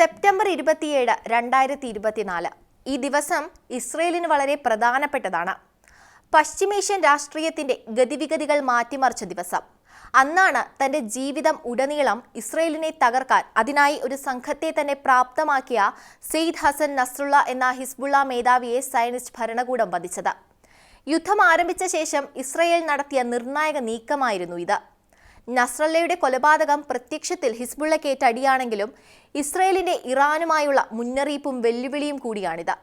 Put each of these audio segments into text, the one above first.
September ഇരുപത്തിയേഴ് രണ്ടായിരത്തി ഇരുപത്തിനാല് ഈ ദിവസം ഇസ്രയേലിന് വളരെ പ്രധാനപ്പെട്ടതാണ്. പശ്ചിമേഷ്യൻ രാഷ്ട്രീയത്തിന്റെ ഗതിവിഗതികൾ മാറ്റിമറിച്ച ദിവസം. അന്നാണ് തന്റെ ജീവിതം ഉടനീളം ഇസ്രയേലിനെ തകർക്കാൻ അതിനായി ഒരു സംഘത്തെ തന്നെ പ്രാപ്തമാക്കിയ സെയ്ദ് ഹസൻ നസ്രുള്ള എന്ന ഹിസ്ബുള്ള മേധാവിയെ സയനിസ്റ്റ് ഭരണകൂടം വധിച്ചത്. യുദ്ധം ആരംഭിച്ച ശേഷം ഇസ്രയേൽ നടത്തിയ നിർണായക നീക്കമായിരുന്നു ഇത്. നസ്രല്ലയുടെ കൊലപാതകം പ്രത്യക്ഷത്തിൽ ഹിസ്ബുള്ളക്കേറ്റ അടിയാണെങ്കിലും ഇസ്രയേലിന്റെ ഇറാനുമായുള്ള മുന്നറിയിപ്പും വെല്ലുവിളിയും കൂടിയാണിത്.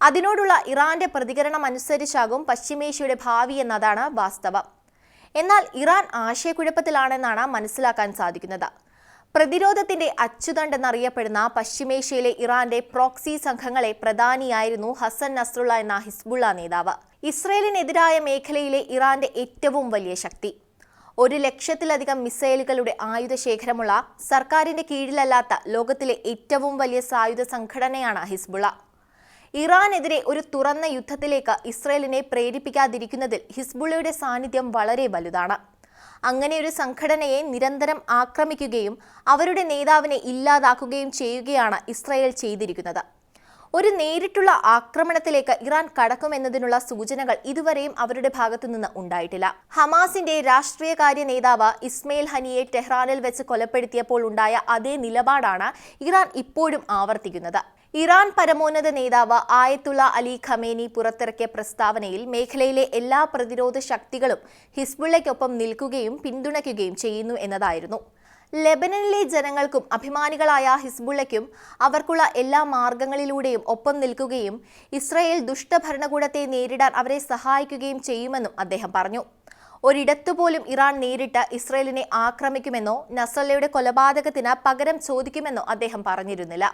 അതിനോടുള്ള ഇറാന്റെ പ്രതികരണം അനുസരിച്ചാകും പശ്ചിമേഷ്യയുടെ ഭാവി എന്നതാണ് വാസ്തവം. എന്നാൽ ഇറാൻ ആശയക്കുഴപ്പത്തിലാണെന്നാണ് മനസ്സിലാക്കാൻ സാധിക്കുന്നത്. പ്രതിരോധത്തിന്റെ അച്ചുതണ്ട് എന്നറിയപ്പെടുന്ന പശ്ചിമേഷ്യയിലെ ഇറാന്റെ പ്രോക്സി സംഘങ്ങളെ പ്രധാനിയായിരുന്നു ഹസൻ നസ്രുള്ള എന്ന ഹിസ്ബുള്ള നേതാവ്. ഇസ്രയേലിനെതിരായ മേഖലയിലെ ഇറാന്റെ ഏറ്റവും വലിയ ശക്തി. ഒരു ലക്ഷത്തിലധികം മിസൈലുകളുടെ ആയുധ ശേഖരമുള്ള സർക്കാരിന്റെ കീഴിലല്ലാത്ത ലോകത്തിലെ ഏറ്റവും വലിയ സായുധ സംഘടനയാണ് ഹിസ്ബുള. ഇറാനെതിരെ ഒരു തുറന്ന യുദ്ധത്തിലേക്ക് ഇസ്രയേലിനെ പ്രേരിപ്പിക്കാതിരിക്കുന്നതിൽ ഹിസ്ബുള്ളയുടെ സാന്നിധ്യം വളരെ വലുതാണ്. അങ്ങനെ ഒരു സംഘടനയെ നിരന്തരം ആക്രമിക്കുകയും അവരുടെ നേതാവിനെ ഇല്ലാതാക്കുകയും ചെയ്യുകയാണ് ഇസ്രയേൽ ചെയ്തിരിക്കുന്നത്. ഒരു നേരിട്ടുള്ള ആക്രമണത്തിലേക്ക് ഇറാൻ കടക്കുമെന്നതിനുള്ള സൂചനകൾ ഇതുവരെയും അവരുടെ ഭാഗത്തുനിന്ന് ഉണ്ടായിട്ടില്ല. ഹമാസിന്റെ രാഷ്ട്രീയകാര്യ നേതാവ് ഇസ്മയിൽ ഹനിയെ ടെഹ്റാനിൽ വെച്ച് കൊലപ്പെടുത്തിയപ്പോൾ ഉണ്ടായ അതേ നിലപാടാണ് ഇറാൻ ഇപ്പോഴും ആവർത്തിക്കുന്നത്. ഇറാൻ പരമോന്നത നേതാവ് ആയത്തുള്ള അലി ഖമേനി പുറത്തിറക്കിയ പ്രസ്താവനയിൽ മേഖലയിലെ എല്ലാ പ്രതിരോധ ശക്തികളും ഹിസ്ബുള്ളയ്ക്കൊപ്പം നിൽക്കുകയും പിന്തുണയ്ക്കുകയും ചെയ്യുന്നു എന്നതായിരുന്നു. ലെബനനിലെ ജനങ്ങൾക്കും അഭിമാനികളായ ഹിസ്ബുള്ളയ്ക്കും അവർക്കുള്ള എല്ലാ മാർഗങ്ങളിലൂടെയും ഒപ്പം നിൽക്കുകയും ഇസ്രയേൽ ദുഷ്ടഭരണകൂടത്തെ നേരിടാൻ അവരെ സഹായിക്കുകയും ചെയ്യുമെന്നും അദ്ദേഹം പറഞ്ഞു. ഒരിടത്തുപോലും ഇറാൻ നേരിട്ട് ഇസ്രയേലിനെ ആക്രമിക്കുമെന്നോ നസല്ലയുടെ കൊലപാതകത്തിന് പകരം ചോദിക്കുമെന്നോ അദ്ദേഹം പറഞ്ഞിരുന്നില്ല.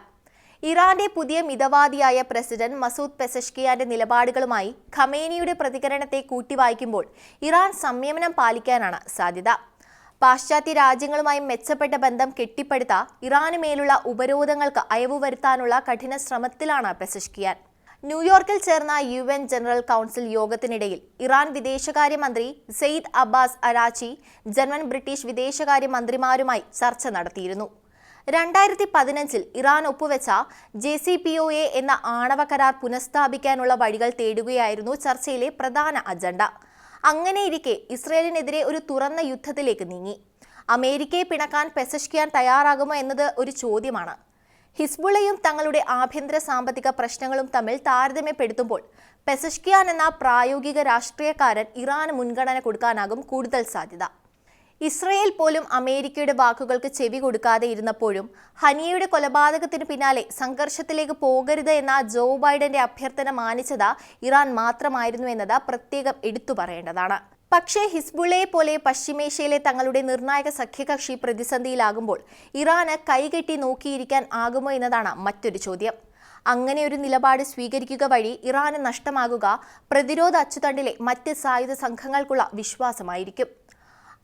ഇറാന്റെ പുതിയ മിതവാദിയായ പ്രസിഡന്റ് മസൂദ് പെസഷ്കിയാന്റെ നിലപാടുകളുമായി ഖമേനിയുടെ പ്രതികരണത്തെ കൂട്ടിവായിക്കുമ്പോൾ ഇറാൻ സംയമനം പാലിക്കാനാണ് സാധ്യത. പാശ്ചാത്യ രാജ്യങ്ങളുമായി മെച്ചപ്പെട്ട ബന്ധം കെട്ടിപ്പടുത്ത ഇറാന് മേലുള്ള ഉപരോധങ്ങൾക്ക് അയവ് വരുത്താനുള്ള കഠിന ശ്രമത്തിലാണ് പെസഷ്കിയാൻ. ന്യൂയോർക്കിൽ ചേർന്ന യു എൻ ജനറൽ കൗൺസിൽ യോഗത്തിനിടയിൽ ഇറാൻ വിദേശകാര്യമന്ത്രി Seyed Abbas Araghchi German British വിദേശകാര്യ മന്ത്രിമാരുമായി ചർച്ച നടത്തിയിരുന്നു. രണ്ടായിരത്തി പതിനഞ്ചിൽ ഇറാൻ ഒപ്പുവെച്ച J C P O A എന്ന ആണവ കരാർ പുനഃസ്ഥാപിക്കാനുള്ള വഴികൾ തേടുകയായിരുന്നു ചർച്ചയിലെ പ്രധാന അജണ്ട. അങ്ങനെയിരിക്കെ ഇസ്രയേലിനെതിരെ ഒരു തുറന്ന യുദ്ധത്തിലേക്ക് നീങ്ങി. അമേരിക്കയെ പിണക്കാൻ പെസഷ്കിയാൻ തയ്യാറാകുമോ എന്നത് ഒരു ചോദ്യമാണ്. ഹിസ്ബുള്ളയും തങ്ങളുടെ ആഭ്യന്തര സാമ്പത്തിക പ്രശ്നങ്ങളും തമ്മിൽ താരതമ്യപ്പെടുത്തുമ്പോൾ പെസഷ്കിയാൻ എന്ന പ്രായോഗിക രാഷ്ട്രീയക്കാരൻ ഇറാന് മുൻഗണന കൊടുക്കാനാകും കൂടുതൽ സാധ്യത. ഇസ്രയേൽ പോലും അമേരിക്കയുടെ വാക്കുകൾക്ക് ചെവി കൊടുക്കാതെ ഇരുന്നപ്പോഴും ഹനിയയുടെ കൊലപാതകത്തിന് പിന്നാലെ സംഘർഷത്തിലേക്ക് പോകരുത് എന്ന ജോ ബൈഡന്റെ അഭ്യർത്ഥന മാനിച്ചത് ഇറാൻ മാത്രമായിരുന്നു എന്നത് പ്രത്യേകം എടുത്തു പറയേണ്ടതാണ്. പക്ഷേ ഹിസ്ബുള്ളയെ പോലെ പശ്ചിമേഷ്യയിലെ തങ്ങളുടെ നിർണായക സഖ്യകക്ഷി പ്രതിസന്ധിയിലാകുമ്പോൾ ഇറാന് കൈകെട്ടി നോക്കിയിരിക്കാൻ ആകുമോ എന്നതാണ് മറ്റൊരു ചോദ്യം. അങ്ങനെ ഒരു നിലപാട് സ്വീകരിക്കുക വഴി ഇറാന് നഷ്ടമാകുക പ്രതിരോധ അച്ചുതണ്ടിലെ മറ്റ് സായുധ സംഘങ്ങൾക്കുള്ള വിശ്വാസമായിരിക്കും.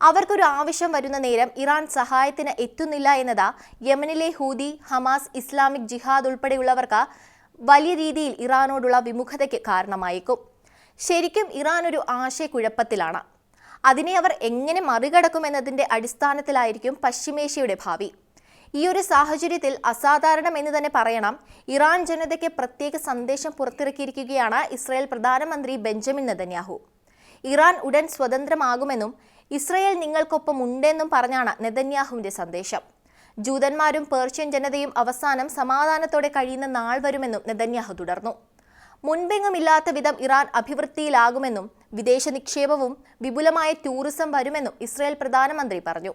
അവർക്കൊരു ആവശ്യം വരുന്ന നേരം ഇറാൻ സഹായത്തിന് എത്തുന്നില്ല എന്നത് യമനിലെ ഹൂതി ഹമാസ് ഇസ്ലാമിക് ജിഹാദ് ഉൾപ്പെടെയുള്ളവർക്ക് വലിയ രീതിയിൽ ഇറാനോടുള്ള വിമുഖതയ്ക്ക് കാരണമായേക്കും. ശരിക്കും ഇറാൻ ഒരു ആശയക്കുഴപ്പത്തിലാണ്. അതിനെ അവർ എങ്ങനെ മറികടക്കുമെന്നതിന്റെ അടിസ്ഥാനത്തിലായിരിക്കും പശ്ചിമേഷ്യയുടെ ഭാവി. ഈ ഒരു സാഹചര്യത്തിൽ അസാധാരണം എന്ന് തന്നെ പറയണം. ഇറാൻ ജനതയ്ക്ക് പ്രത്യേക സന്ദേശം പുറത്തിറക്കിയിരിക്കുകയാണ് ഇസ്രായേൽ പ്രധാനമന്ത്രി ബെഞ്ചമിൻ നെതന്യാഹു. ഇറാൻ ഉടൻ സ്വതന്ത്രമാകുമെന്നും ഇസ്രയേൽ നിങ്ങൾക്കൊപ്പം ഉണ്ടെന്നും പറഞ്ഞാണ് നെതന്യാഹുവിന്റെ സന്ദേശം. ജൂതന്മാരും പേർഷ്യൻ ജനതയും അവസാനം സമാധാനത്തോടെ കഴിയുന്ന നാൾ വരുമെന്നും നെതന്യാഹു തുടർന്നു. മുൻപെങ്ങുമില്ലാത്ത വിധം ഇറാൻ അഭിവൃദ്ധിയിലാകുമെന്നും വിദേശ നിക്ഷേപവും വിപുലമായ ടൂറിസം വരുമെന്നും ഇസ്രയേൽ പ്രധാനമന്ത്രി പറഞ്ഞു.